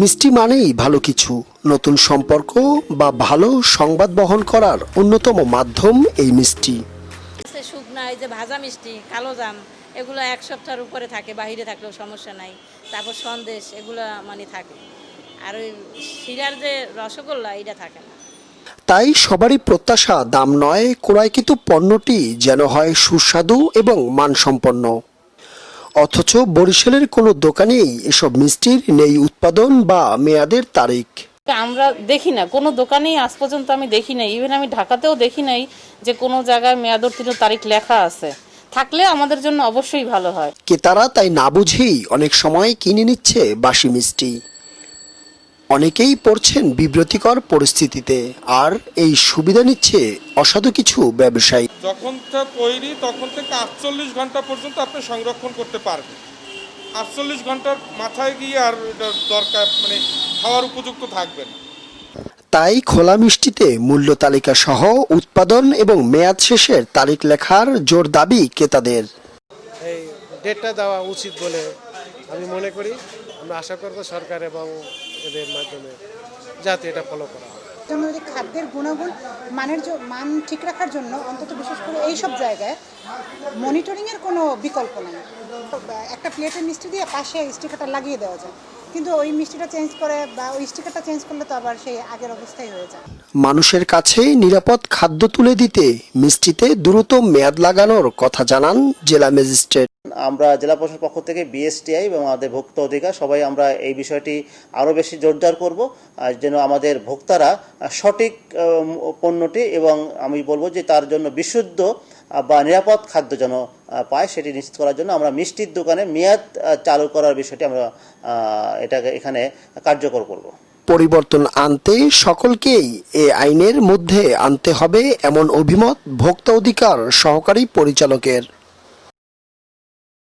মিষ্টি মানেই ভালো কিছু। নতুন সম্পর্ক বা ভালো সংবাদ বহন করার অন্যতম মাধ্যম এই মিষ্টি। শুকনা এই যে ভাজা মিষ্টি কালো জাম এগুলো এক সপ্তাহের উপরে থাকে বাহিরে থাকলেও সমস্যা নাই। তারপর সন্দেশ এগুলো মানে থাকে। আর ওই শিরার যে রসগোল্লা এটা থাকে না। তাই সবারই প্রত্যাশা দাম নয় ক্রয়কৃত পণ্যটি যেন হয় সুস্বাদু এবং মানসম্পন্ন। অথচ বরিশালের কোন দোকানেই এসব মিষ্টির নেই উৎপাদন বা মেয়াদের তারিখ। আমরা দেখি না কোনো দোকানেই আজ পর্যন্ত আমি দেখি নাই। ইভেন আমি ঢাকাতেও দেখি নাই যে কোনো জায়গায় মেয়াদোত্তীর্ণ তারিখ লেখা আছে। থাকলে আমাদের জন্য অবশ্যই ভালো হয়। ক্রেতারা তাই না বুঝেই অনেক সময় কিনে নিচ্ছে বাসি মিষ্টি। অনেকেই পড়ছেন বিব্রতিকর পরিস্থিতিতে আর এই সুবিধা নিচ্ছে অসাধু কিছু ব্যবসায়ী। যখন তৈরি তখন থেকে আটচল্লিশ ঘণ্টা পর্যন্ত আপনি সংরক্ষণ করতে পারবেন। আটচল্লিশ ঘণ্টার মাথায় গিয়ে আর এটা দরকার মানে খাওয়ার উপযুক্ত থাকবে না। তাই খোলা মিষ্টিতে মূল্য তালিকা সহ উৎপাদন এবং মেয়াদ শেষের তারিখ লেখার জোর দাবি ক্রেতাদের। এই ডেটটা দেওয়া উচিত বলে আমি মনে করি। আমরা আশা করব সরকার এবং এদের মাধ্যমে যাতে এটা ফলো করা হয়। যদি খাদ্যের গুণাগুণ, মানের মান ঠিক রাখার জন্য অন্তত বিশেষ করে এই সব জায়গায় মনিটরিংয়ের কোনো বিকল্প নেই। একটা প্লেটের মিষ্টি দিয়ে পাশে স্টিকারটা লাগিয়ে দেওয়া যায়। কিন্তু ওই মিষ্টিটা চেঞ্জ করে বা ওই স্টিকারটা চেঞ্জ করলে তো আবার সেই আগের অবস্থায় হয়ে যায়। মানুষের কাছে নিরাপদ খাদ্য তুলে দিতে মিষ্টিতে দ্রুত মেয়াদ লাগানোর কথা জানান জেলা ম্যাজিস্ট্রেট। আমরা জেলা প্রশাসনের পক্ষ থেকে বিএসটিআই এবং আমাদের ভোক্তা অধিকার সবাই আমরা এই বিষয়টি আরও বেশি জোরদার করব আর যেন আমাদের ভোক্তারা সঠিক পণ্যটি এবং আমি বলব যে তার জন্য বিশুদ্ধ বা নিরাপদ খাদ্য যেন পায় সেটি নিশ্চিত করার জন্য আমরা মিষ্টির দোকানে মেয়াদ চালু করার বিষয়টি আমরা এটাকে এখানে কার্যকর করব। পরিবর্তন আনতে সকলকেই এ আইনের মধ্যে আনতে হবে এমন অভিমত ভোক্তা অধিকার সহকারী পরিচালকের।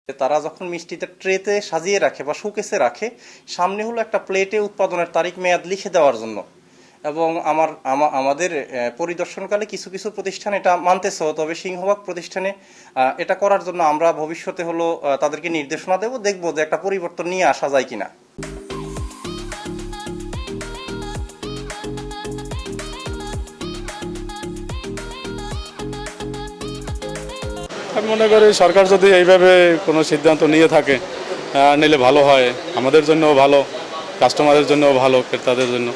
তারা যখন মিষ্টিটা ট্রেতে সাজিয়ে রাখে বা শোকেসে রাখে সামনে হলো একটা প্লেটে উৎপাদনের তারিখ মেয়াদ লিখে দেওয়ার জন্য। এবং আমার আমাদের পরিদর্শনকালে কিছু কিছু প্রতিষ্ঠান এটা মানতেছে, তবে সিংহভাগ প্রতিষ্ঠানে এটা করার জন্য আমরা ভবিষ্যতে হলো তাদেরকে নির্দেশনা দেব, দেখব যে একটা পরিবর্তন নিয়ে আসা যায় কিনা। আমি মনে করি সরকার যদি এইভাবে কোনো সিদ্ধান্ত নিয়ে থাকে নিলে ভালো হয়। আমাদের জন্যও ভালো, কাস্টমারের জন্যও ভালো, ক্রেতাদের জন্য।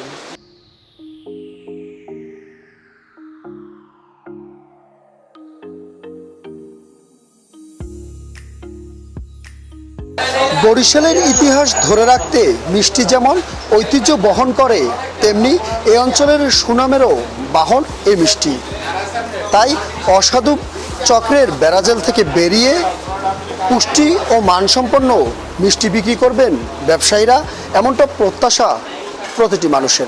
বরিশালের ইতিহাস ধরে রাখতে মিষ্টি যেমন ঐতিহ্য বহন করে, তেমনি এ অঞ্চলের সুনামেরও বাহন এ মিষ্টি। তাই অসাধু চক্রের বেড়াজেল থেকে বেরিয়ে পুষ্টি ও মানসম্পন্ন মিষ্টি বিক্রি করবেন ব্যবসায়ীরা, এমনটা প্রত্যাশা প্রতিটি মানুষের।